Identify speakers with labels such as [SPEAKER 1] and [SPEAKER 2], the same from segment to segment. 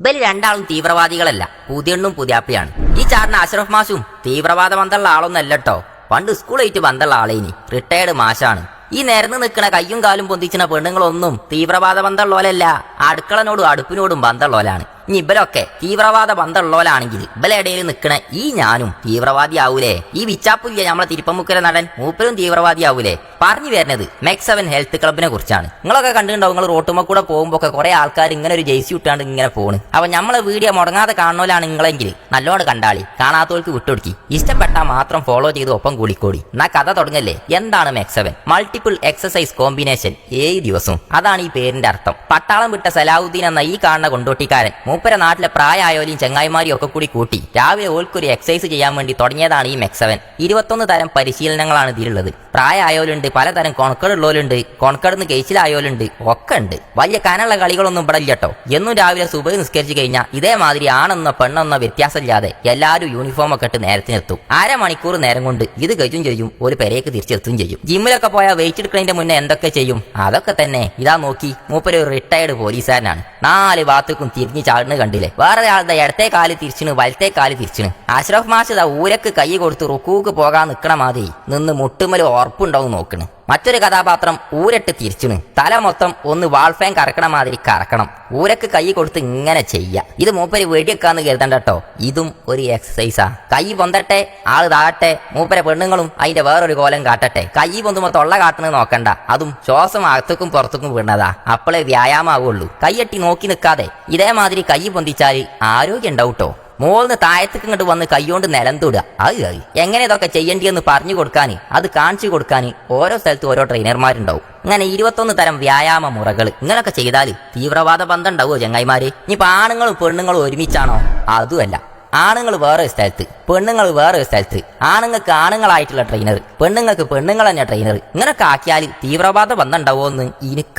[SPEAKER 1] ഇവർ രണ്ടാളും തീവ്രവാദികളല്ല. പുതിയണ്ണും പുതിയാപ്പിയാണ് ഈ ചാറിന് അഷ്റഫ് മാഷും തീവ്രവാദ ബന്ധമുള്ള ആളൊന്നല്ല കേട്ടോ. പണ്ട് സ്കൂളായിട്ട് ബന്ധമുള്ള ആളേനി റിട്ടയർഡ് മാഷാണ് ഈ നിരന്ന് നിൽക്കണ കയ്യും കാലും പൊന്തിച്ചിന പെണ്ണുങ്ങളൊന്നും തീവ്രവാദ ബന്ധമുള്ളവരല്ല. അടുക്കളനോടും അടുപ്പിനോടും ബന്ധമുള്ളവരാണ്. ഇനി ഇവരൊക്കെ തീവ്രവാദ ബന്ധമുള്ളവരാണെങ്കിൽ ഇവലിടയിൽ നിൽക്കണ ഈ ഞാനും തീവ്രവാദി ആവൂലേ ഈ വിച്ചാപ്പുല്ല നമ്മളെ തിരുപ്പമുക്കര നടൻ മൂപ്പരും തീവ്രവാദി ആവൂലേ പറഞ്ഞു വരുന്നത് മെക്സ് സെവൻ ഹെൽത്ത് ക്ലബിനെ കുറിച്ചാണ്. നിങ്ങളൊക്കെ കണ്ടിട്ടുണ്ടാവും നിങ്ങൾ റോട്ടുമ്മ കൂടെ പോകുമ്പോ ഒക്കെ കുറെ ആൾക്കാർ ഇങ്ങനെ ഒരു ജെയ്സി ഇട്ടാണ്ട് ഇങ്ങനെ പോണ്. അപ്പൊ നമ്മളെ വീഡിയോ മുടങ്ങാതെ കാണുന്നവരാണ് നിങ്ങളെങ്കിൽ നല്ലോണം കണ്ടാളി. കാണാത്തവർക്ക് വിട്ടൊടുക്കി. ഇഷ്ടപ്പെട്ടാൽ മാത്രം ഫോളോ ചെയ്ത് ഒപ്പം കൂടിക്കോടി. എന്നാ കഥ തുടങ്ങല്ലേ? എന്താണ് മെക്സവൻ? മൾട്ടിപ്പിൾ എക്സസൈസ് കോമ്പിനേഷൻ ഏഴ് ദിവസവും അതാണ് ഈ പേരിന്റെ അർത്ഥം. പട്ടാളം വിട്ട സലാഹുദ്ദീൻ എന്ന ഈ കാണുന്ന കൊണ്ടോട്ടിക്കാരൻ മൂപ്പര നാട്ടിലെ പ്രായമായോലും ചെങ്ങായിമാരും ഒക്കെ കൂടി കൂട്ടി. രാവിലെ ഓൾക്കൊരു എക്സസൈസ് ചെയ്യാൻ വേണ്ടി തുടങ്ങിയതാണ് ഈ മെക്സവൻ. ഇരുപത്തൊന്ന് തരം പരിശീലനങ്ങളാണ് ഇതിലുള്ളത്. പ്രായമായോലുണ്ട് പലതരം കൊണക്കടുള്ളവരുണ്ട് കൊണക്കടുന്ന് കേസിലായോലുണ്ട് ഒക്കെ ഉണ്ട് വലിയ കനുള്ള കളികളൊന്നും ഇവിടെ ഇല്ല കേട്ടോ എന്നും രാവിലെ സുബൈ നിസ്കരിച്ചു കഴിഞ്ഞാൽ ഇതേമാതിരി ആണെന്നോ പെണ്ണെന്നോ വ്യത്യാസമില്ലാതെ എല്ലാവരും യൂണിഫോം ഒക്കെ ഇട്ട് നേരത്തിനെത്തും അരമണിക്കൂർ നേരം കൊണ്ട് ഇത് കഴിച്ചും ചെയ്യും ഒരു പെരേക്ക് തിരിച്ചെത്തും ചെയ്യും. ജിമ്മിലൊക്കെ പോയാൽ വെയിറ്റ് എടുക്കുന്നതിന്റെ മുന്നേ എന്തൊക്കെ ചെയ്യും? അതൊക്കെ തന്നെ. ഇതാ നോക്കി മൂപ്പര് ഒരു റിട്ടയർഡ് പോലീസുകാരനാണ്. നാല് ഭാഗത്തേക്കും തിരിഞ്ഞ് ചാടുന്നത് കണ്ടില്ലേ? വേറെ ആളുടെ ഇടത്തെ കാൽ തിരിച്ചിന് വലത്തെ കാൽ തിരിച്ചിന് അഷ്റഫ് മാഷ് ദാ ഊരക്ക് കൈ കൊടുത്ത് റുക്കൂക്ക് പോകാൻ നിൽക്കണ മാതിരി. നിന്ന് മുട്ടുമൽ ഉറപ്പുണ്ടാവും നോക്കണ്. മറ്റൊരു കഥാപാത്രം ഊരട്ട് തിരിച്ചു തല മൊത്തം ഒന്ന് വാൾഫാൻ കറക്കണ മാതിരി കറക്കണം. ഊരക്ക് കൈ കൊടുത്ത് ഇങ്ങനെ ചെയ്യ. ഇത് മൂപ്പര് വെടിയൊക്കാന്ന് കരുതണ്ട കേട്ടോ ഇതും ഒരു എക്സസൈസാ കൈ പൊന്തട്ടെ ആൾ താട്ടെ മൂപ്പരെ പെണ്ണുങ്ങളും അതിന്റെ വേറൊരു കോലം കാട്ടട്ടെ. കൈ പൊന്തുമ്പോ തൊള്ള കാട്ടുന്നത് നോക്കണ്ട. അതും ശ്വാസം അകത്തേക്കും പുറത്തേക്കും വീണതാ. അപ്പോളേ വ്യായാമാവുള്ളൂ. കൈയട്ടി നോക്കി നിൽക്കാതെ ഇതേമാതിരി കൈ പൊന്തിച്ചാൽ ആരോഗ്യം ഉണ്ടാവട്ടോ? മോളിന്ന് താഴത്തേക്ക് ഇങ്ങോട്ട് വന്ന് കൈകൊണ്ട് നിലം തൊടുക അത് എങ്ങനെ ഇതൊക്കെ ചെയ്യേണ്ടിയെന്ന് പറഞ്ഞു കൊടുക്കാൻ അത് കാണിച്ചു കൊടുക്കാൻ ഓരോ സ്ഥലത്തും ഓരോ ട്രെയിനർമാരുണ്ടാവും. ഇങ്ങനെ ഇരുപത്തൊന്ന് തരം വ്യായാമ മുറകൾ ഇങ്ങനൊക്കെ ചെയ്താൽ തീവ്രവാദ ബന്ധം ഉണ്ടാവുമോ ചങ്ങായിമാര്? ഇനിയിപ്പോ ആണുങ്ങളും പെണ്ണുങ്ങളും ഒരുമിച്ചാണോ? അതുമല്ല. ആണുങ്ങൾ വേറെ സ്ഥലത്ത് പെണ്ണുങ്ങൾ വേറെ സ്ഥലത്ത്. ആണുങ്ങൾക്ക് ആണുങ്ങളായിട്ടുള്ള ട്രെയിനർ പെണ്ണുങ്ങൾക്ക് പെണ്ണുങ്ങൾ തന്നെ ട്രെയിനർ ഇങ്ങനൊക്കെ ആക്കിയാൽ തീവ്രവാദ ബന്ധം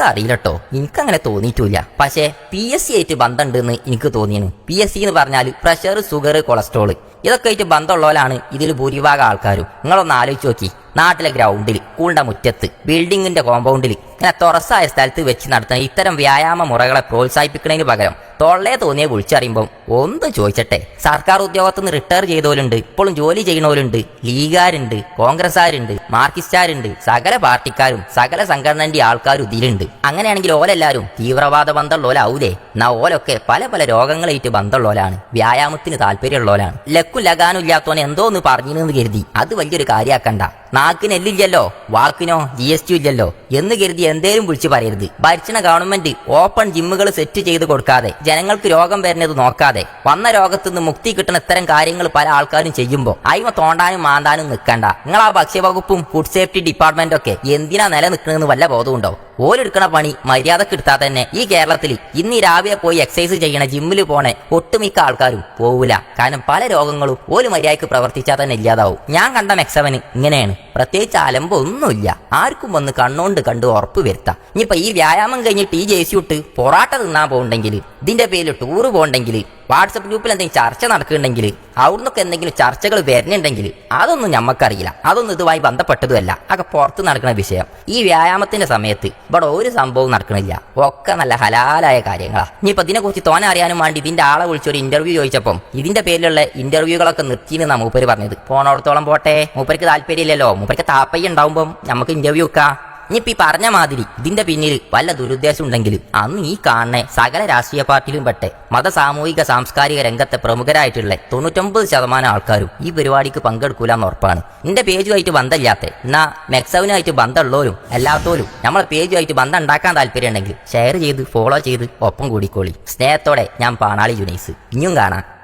[SPEAKER 1] അറിയില്ലട്ടോ കേട്ടോ എനിക്കങ്ങനെ തോന്നിയിട്ടില്ല. പക്ഷേ പി എസ് സി ആയിട്ട് ബന്ധമുണ്ടെന്ന് എനിക്ക് തോന്നിയാണ്. പി എസ് സി എന്ന് പറഞ്ഞാൽ പ്രഷർ ഷുഗർ കൊളസ്ട്രോൾ ഇതൊക്കെ ആയിട്ട് ബന്ധമുള്ളവരാണ് ഇതിൽ ഭൂരിഭാഗം ആൾക്കാരും. നിങ്ങളൊന്ന് ആലോചിച്ച് നോക്കി. നാട്ടിലെ ഗ്രൗണ്ടിൽ സ്കൂളിന്റെ മുറ്റത്ത് ബിൽഡിങ്ങിന്റെ കോമ്പൗണ്ടിൽ ഇങ്ങനെ തുറസായ സ്ഥലത്ത് വെച്ച് നടത്തുന്ന ഇത്തരം വ്യായാമ മുറകളെ പ്രോത്സാഹിപ്പിക്കുന്നതിന് പകരം തൊള്ളേ തോന്നിയ വിളിച്ചറിയുമ്പം ഒന്ന് ചോദിച്ചട്ടെ. സർക്കാർ ഉദ്യോഗത്തിൽ നിന്ന് റിട്ടയർ ചെയ്തവരുണ്ട്. ഇപ്പോഴും ജോലി ചെയ്യണവരുണ്ട് ലീഗുകാരുണ്ട് കോൺഗ്രസ്സുകാരുണ്ട് മാർക്സിസ്റ്റുകാരുണ്ട് സകല പാർട്ടിക്കാരും സകല സംഘടനന്റെ ആൾക്കാരും ഇതിലുണ്ട്. അങ്ങനെയാണെങ്കിൽ ഓലെല്ലാരും തീവ്രവാദ ബന്ധമുള്ളവരാവൂലേ? എന്നാ ഓലൊക്കെ പല പല രോഗങ്ങളായിട്ട് ബന്ധമുള്ളവരാണ്. വ്യായാമത്തിന് താല്പര്യമുള്ളവരാണ്. ലക്കും ലഗാനും ഇല്ലാത്തവനെ എന്തോ ഒന്ന് പറഞ്ഞിരുന്നു കരുതി. അത് വലിയൊരു കാര്യാക്കണ്ട. നാക്കിന് എല്ലില്ലല്ലോ വാക്കിനോ ജി എസ് ടി ഇല്ലല്ലോ എന്ന് കരുതി എന്തേലും വിളിച്ചു പറയരുത്. ഭരിച്ചണ ഗവൺമെന്റ് ഓപ്പൺ ജിമ്മുകൾ സെറ്റ് ചെയ്ത് കൊടുക്കാതെ ജനങ്ങൾക്ക് രോഗം വരുന്നത് നോക്കാതെ വന്ന രോഗത്തു നിന്ന് മുക്തി കിട്ടുന്ന ഇത്തരം കാര്യങ്ങൾ പല ആൾക്കാരും ചെയ്യുമ്പോൾ അയിമ തോണ്ടാനും മാന്താനും നിൽക്കണ്ട. നിങ്ങൾ ആ ഭക്ഷ്യവകുപ്പും ഫുഡ് സേഫ്റ്റി ഡിപ്പാർട്ട്മെന്റ് ഒക്കെ എന്തിനാ നിലനിൽക്കണമെന്ന് വല്ല ബോധമുണ്ടോ ഓരെടുക്കണ പണി മര്യാദയ്ക്ക് എടുത്താൽ തന്നെ ഈ കേരളത്തിൽ ഇന്ന് രാവിലെ പോയി എക്സസൈസ് ചെയ്യണ ജിമ്മിൽ പോണ ഒട്ടുമിക്ക ആൾക്കാരും പോവില്ല കാരണം പല രോഗങ്ങളും ഒരു മര്യാദയ്ക്ക് പ്രവർത്തിച്ചാൽ തന്നെ ഇല്ലാതാവും. ഞാൻ കണ്ട മെക്സവന് ഇങ്ങനെയാണ്. പ്രത്യേകിച്ച് അലമ്പോ ഒന്നുമില്ല. ആർക്കും വന്ന് കണ്ണോണ്ട് കണ്ട് ഉറപ്പ് വരുത്താം. ഇനിയിപ്പോ ഈ വ്യായാമം കഴിഞ്ഞിട്ട് ഈ ജേസി ഇട്ട് പൊറാട്ട തിന്നാൻ പോകണ്ടെങ്കിൽ ഇതിന്റെ പേരിൽ ടൂർ പോകണ്ടെങ്കിൽ വാട്സപ്പ് ഗ്രൂപ്പിൽ എന്തെങ്കിലും ചർച്ച നടക്കുന്നുണ്ടെങ്കിൽ അവിടുന്നൊക്കെ എന്തെങ്കിലും ചർച്ചകൾ വരുന്നുണ്ടെങ്കിൽ അതൊന്നും ഞമ്മക്കറിയില്ല. അതൊന്നും ഇതുമായി ബന്ധപ്പെട്ടതുമല്ല. അതൊക്കെ പുറത്ത് നടക്കുന്ന വിഷയം. ഈ വ്യായാമത്തിന്റെ സമയത്ത് ഇവിടെ ഒരു സംഭവം നടക്കണില്ല. ഒക്കെ നല്ല ഹലാലായ കാര്യങ്ങളാ. ഇനിയിപ്പോൾ ഇതിനെക്കുറിച്ച് തോന അറിയാനും വേണ്ടി ഇതിന്റെ ആളെ വിളിച്ചൊരു ഇന്റർവ്യൂ ചോദിച്ചപ്പം ഇതിന്റെ പേരിലുള്ള ഇന്റർവ്യൂകളൊക്കെ നിർത്തിയെന്നാ മൂപ്പര് പറഞ്ഞത്. പോണോടത്തോളം പോട്ടെ. മൂപ്പർക്ക് താല്പര്യമില്ലല്ലോ. മൂപ്പർക്ക് താപ്പയ്യ ഉണ്ടാവുമ്പം നമുക്ക് ഇന്റർവ്യൂ വെക്കാം. ഇനിയിപ്പോ ഈ പറഞ്ഞ മാതിരി ഇതിന്റെ പിന്നിൽ വല്ല ദുരുദ്ദേശം ഉണ്ടെങ്കിൽ അന്ന് ഈ കാണുന്ന സകല രാഷ്ട്രീയ പാർട്ടിയിലും പെട്ടെ മത സാമൂഹിക സാംസ്കാരിക രംഗത്തെ പ്രമുഖരായിട്ടുള്ള തൊണ്ണൂറ്റൊമ്പത് ശതമാനം ആൾക്കാരും ഈ പരിപാടിക്ക് പങ്കെടുക്കൂല എന്ന് ഉറപ്പാണ്. നിന്റെ പേജുമായിട്ട് ബന്ധമില്ലാത്ത എന്നാ മെക്സവിനുമായിട്ട് ബന്ധമുള്ളവരും അല്ലാത്തവരും നമ്മളെ പേജുമായിട്ട് ബന്ധം ഉണ്ടാക്കാൻ താല്പര്യം ഷെയർ ചെയ്ത് ഫോളോ ചെയ്ത് ഒപ്പം കൂടിക്കോളി. സ്നേഹത്തോടെ ഞാൻ പാണാളി ജുനൈസ്. ഇനിയും കാണാം.